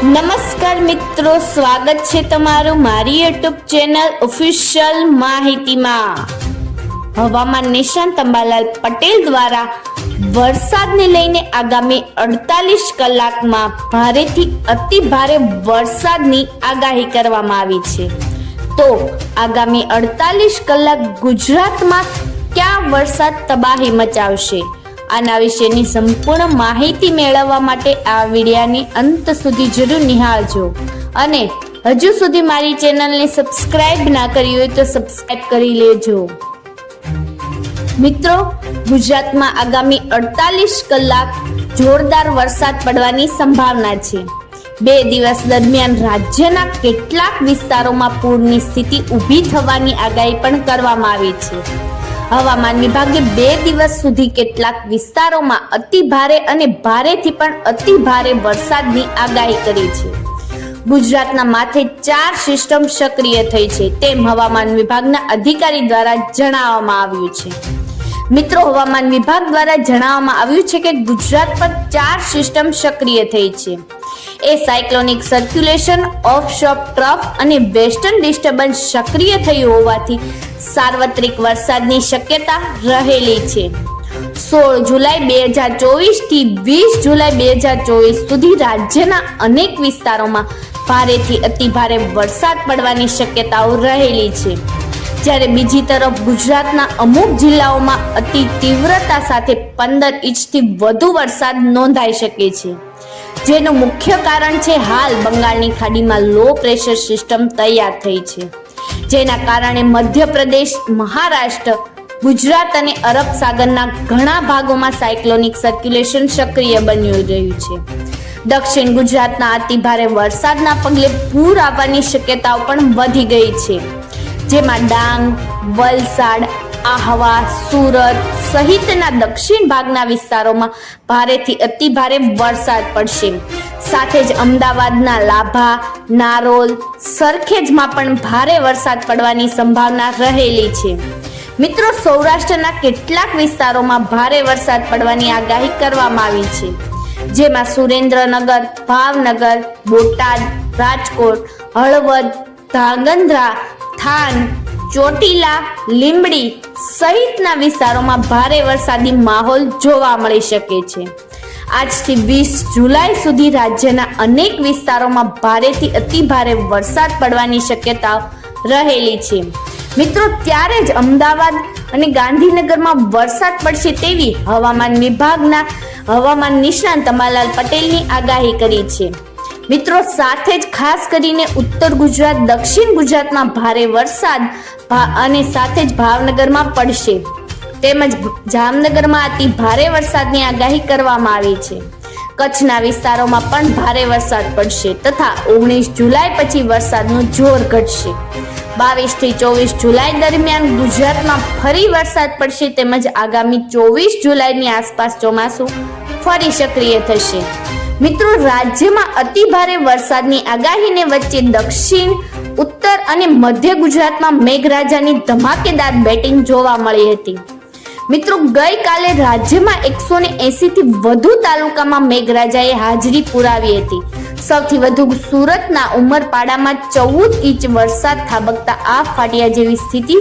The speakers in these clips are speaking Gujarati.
નમસ્કાર મિત્રો, સ્વાગત છે તમારું મારી યુટ્યુબ ચેનલ ઓફિશિયલ માહિતીમાં. હવામાન નિષ્ણાંત અંબાલાલ પટેલ દ્વારા વરસાદને લઈને આગામી અડતાલીસ કલાકમાં ભારેથી અતિ ભારે વરસાદની આગાહી કરવામાં આવી છે. તો આગામી અડતાલીસ કલાક ગુજરાતમાં ક્યાં વરસાદ તબાહી મચાવશે? આના વિશેની સંપૂર્ણ માહિતી મેળવવા માટે આ વિડિયાની અંત સુધી જરૂર નિહાળજો. અને હજુ સુધી મારી ચેનલને સબસ્ક્રાઇબ ના કરી હોય તો સબસ્ક્રાઇબ કરી લેજો. મિત્રો, ગુજરાતમાં આગામી અડતાલીસ કલાક જોરદાર વરસાદ પડવાની સંભાવના છે. બે દિવસ દરમિયાન રાજ્યના કેટલાક વિસ્તારોમાં પૂરની સ્થિતિ ઊભી થવાની આગાહી પણ કરવામાં આવી છે. હવામાન વિભાગે બે દિવસ સુધી કેટલાક વિસ્તારોમાં અતિ ભારે અને ભારેથી પણ અતિ ભારે વરસાદની આગાહી કરી છે. ગુજરાતના માથે ચાર સિસ્ટમ સક્રિય થઈ છે, તેમ હવામાન વિભાગના અધિકારી દ્વારા જણાવવામાં આવ્યું છે. મિત્રો, હવામાન વિભાગ દ્વારા જણાવવામાં આવ્યું છે કે ગુજરાત પર ચાર સિસ્ટમ સક્રિય થઈ છે. એ cyclonic circulation off shore trough અને વેસ્ટર્ન ડિસ્ટર્બન્સ સક્રિય થયું હોવાથી સાર્વત્રિક વરસાદની શક્યતા રહેલી છે. સોળ જુલાઈ બે હજાર ચોવીસથી વીસ જુલાઈ બે હજાર ચોવીસ સુધી રાજ્યના અનેક વિસ્તારોમાં ભારેથી અતિ ભારે વરસાદ પડવાની શક્યતાઓ રહેલી છે. જ્યારે બીજી તરફ ગુજરાતના અમુક જિલ્લાઓમાં અતિ તીવ્રતા સાથે પંદર ઇંચથી વધુ વરસાદ નોંધાઈ શકે છે. જેનું મુખ્ય કારણ છે હાલ બંગાળની ખાડીમાં લો પ્રેશર સિસ્ટમ તૈયાર થઈ છે. જેના કારણે મધ્યપ્રદેશ, મહારાષ્ટ્ર, ગુજરાત અને અરબ સાગરના ઘણા ભાગોમાં સાયક્લોનિક સર્ક્યુલેશન સક્રિય બન્યું રહ્યું છે. દક્ષિણ ગુજરાતના અતિભારે વરસાદના પગલે પૂર આવવાની શક્યતાઓ પણ વધી ગઈ છે. જેમાં ડાંગ, વલસાડ આહવા સુરત સહિતના દક્ષિણ ભાગના વિસ્તારોમાં ભારેથી અતિ ભારે વરસાદ પડશે. સાથે જ અમદાવાદના લાભા, નારોલ સરખેજમાં પણ ભારે વરસાદ પડવાની સંભાવના રહેલી છે. મિત્રો, સૌરાષ્ટ્રના કેટલાક વિસ્તારોમાં ભારે વરસાદ પડવાની આગાહી કરવામાં આવી છે. જેમાં સુરેન્દ્રનગર, ભાવનગર, બોટાદ, રાજકોટ, હળવદ, ધાંગધ્રા, થાન, ચોટીલા, લીંબડી સહિતના વિસ્તારોમાં ભારે વરસાદી માહોલ જોવા મળી શકે છે. આજથી વીસ જુલાઈ સુધી રાજ્યના અનેક વિસ્તારોમાં ભારેથી અતિ ભારે વરસાદ પડવાની શક્યતા રહેલી છે. મિત્રો, ત્યારે જ અમદાવાદ અને ગાંધીનગરમાં વરસાદ પડશે તેવી હવામાન વિભાગના હવામાન નિષ્ણાંત અંબાલાલ પટેલની આગાહી કરી છે. મિત્રો, સાથે જ ખાસ કરીને ઉત્તર ગુજરાત, દક્ષિણ ગુજરાતમાં ભારે વરસાદ અને સાથે જ ભાવનગરમાં પડશે. તેમજ જામનગરમાં અતિ ભારે વરસાદની આગાહી કરવામાં આવી છે. કચ્છના વિસ્તારોમાં પણ ભારે વરસાદ પડશે તથા ઓગણીસ જુલાઈ પછી વરસાદનું જોર ઘટશે. બાવીસથી ચોવીસ જુલાઈ દરમિયાન ગુજરાતમાં ફરી વરસાદ પડશે તેમજ આગામી ચોવીસ જુલાઈની આસપાસ ચોમાસું ફરી સક્રિય થશે. મિત્રો, રાજ્યમાં અતિ ભારે વરસાદની આગાહીને વચ્ચે દક્ષિણ, ઉત્તર અને મધ્ય ગુજરાતમાં મેઘરાજાની ધમાકેદાર બેટિંગ જોવા મળી હતી. મિત્રો, ગઈકાલે રાજ્યમાં એકસો ને એસી થી વધુ તાલુકામાં મેઘરાજાએ હાજરી પુરાવી હતી. સૌથી વધુ સુરતના ઉમરપાડામાં ચૌદ ઇંચ વરસાદ થાબકતા આ ફાટિયા જેવી સ્થિતિ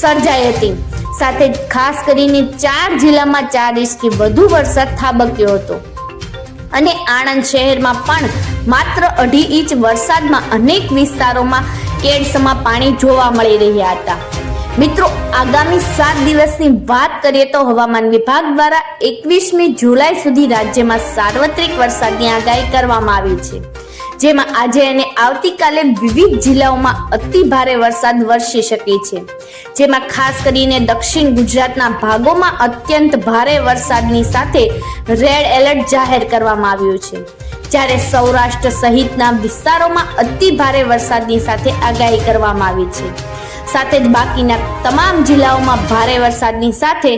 સર્જાઈ હતી. સાથે ખાસ કરીને ચાર જિલ્લામાં ચાર ઇંચથી વધુ વરસાદ થાબક્યો હતો. અને આણંદ શહેરમાં પણ માત્ર અઢી ઇંચ વરસાદમાં અનેક વિસ્તારોમાં કેડસમાં પાણી જોવા મળી રહ્યા હતા. મિત્રો, આગામી સાત દિવસની વાત કરીએ તો હવામાન વિભાગ દ્વારા એકવીસમી જુલાઈ સુધી રાજ્યમાં સાર્વત્રિક વરસાદની આગાહી કરવામાં આવી છે. જેમાં આજે અને આવતીકાલે વિવિધ જિલ્લાઓમાં અતિ ભારે વરસાદ વરસી શકે છે. જેમાં ખાસ કરીને દક્ષિણ ગુજરાતના ભાગોમાં અત્યંત ભારે વરસાદની સાથે રેડ એલર્ટ જાહેર કરવામાં આવ્યું છે. જ્યારે સૌરાષ્ટ્ર સહિતના વિસ્તારોમાં અતિ ભારે વરસાદની સાથે આગાહી કરવામાં આવી છે. સાથે જ બાકીના તમામ જિલ્લાઓમાં ભારે વરસાદની સાથે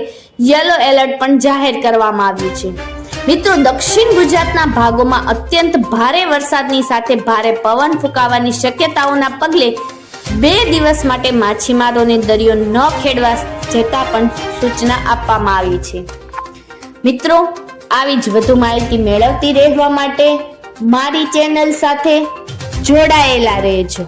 યલો એલર્ટ પણ જાહેર કરવામાં આવ્યું છે. મિત્રો, દક્ષિણ ગુજરાતના ભાગોમાં અત્યંત ભારે વરસાદની સાથે ભારે પવન ફૂંકાવાની શક્યતાઓના પગલે બે દિવસ માટે માછીમારોને દરિયો ન ખેડવા જતા પણ સૂચના આપવામાં આવી છે. મિત્રો, આવી જ વધુ માહિતી મેળવતી રહેવા માટે મારી ચેનલ સાથે જોડાયેલા રહેજો.